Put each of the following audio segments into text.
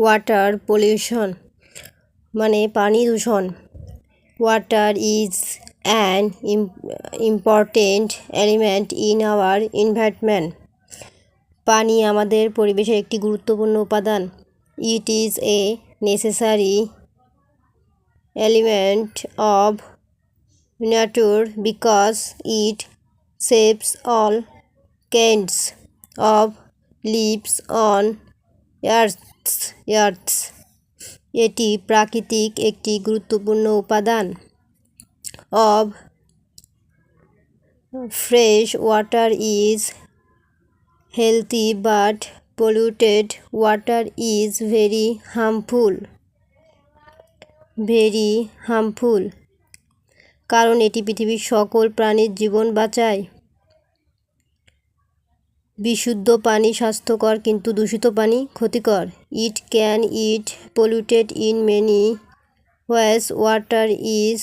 Water pollution মানে পানি দূষণ। Water is an important element in our environment পানি আমাদের পরিবেশের একটি গুরুত্বপূর্ণ উপাদান। It is a necessary element of nature because it saves all kinds of lives on earth earth এটি প্রাকৃতিক একটি গুরুত্বপূর্ণ উপাদান। Of fresh water is healthy but polluted water is very harmful very harmful কারণ এটি পৃথিবীর সকল প্রাণীর জীবন বাঁচায়। বিশুদ্ধ পানি স্বাস্থ্যকর কিন্তু দূষিত পানি ক্ষতিকর। It can it polluted in many ways water is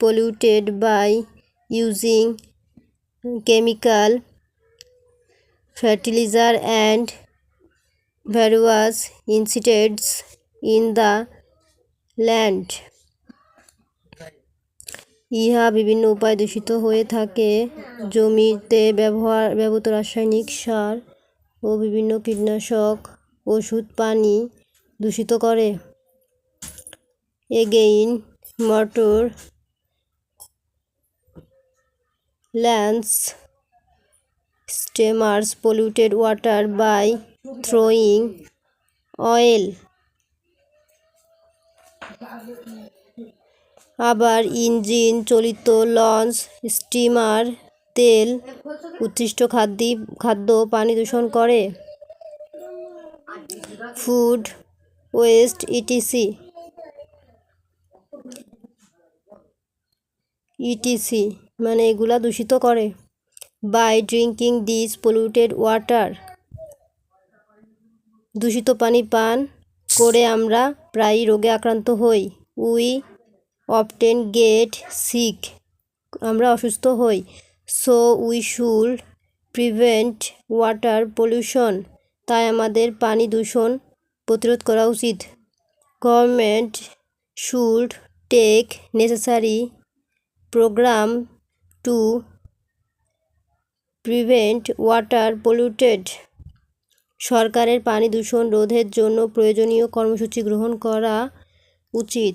polluted by using chemical fertiliser and various incidents in the land ইহা বিভিন্ন উপায়ে দূষিত হয়ে থাকে। জমিতে ব্যবহার, ব্যবহৃত রাসায়নিক সার ও বিভিন্ন কীটনাশক, ওষুধ, পানি দূষিত করে। Again motor launch, steamers, polluted water by throwing oil. আবার ইঞ্জিন, চালিত লঞ্চ, স্টিমার, তেল উচ্ছিষ্ট খাদ্য খাদ্য, পানি দূষণ করে। Food waste, etc. ইটিসি মানে এগুলা দূষিত করে। By drinking this polluted water. দূষিত পানি পান করে আমরা প্রায়ই রোগে আক্রান্ত হই। We often get sick. আমরা অসুস্থ হই। So we should prevent water pollution. তাই আমাদের পানি দূষণ প্রতিরোধ করা উচিত। Government should take necessary programme to prevent water polluted. সরকারের পানি দূষণ রোধের জন্য প্রয়োজনীয় কর্মসূচি গ্রহণ করা উচিত।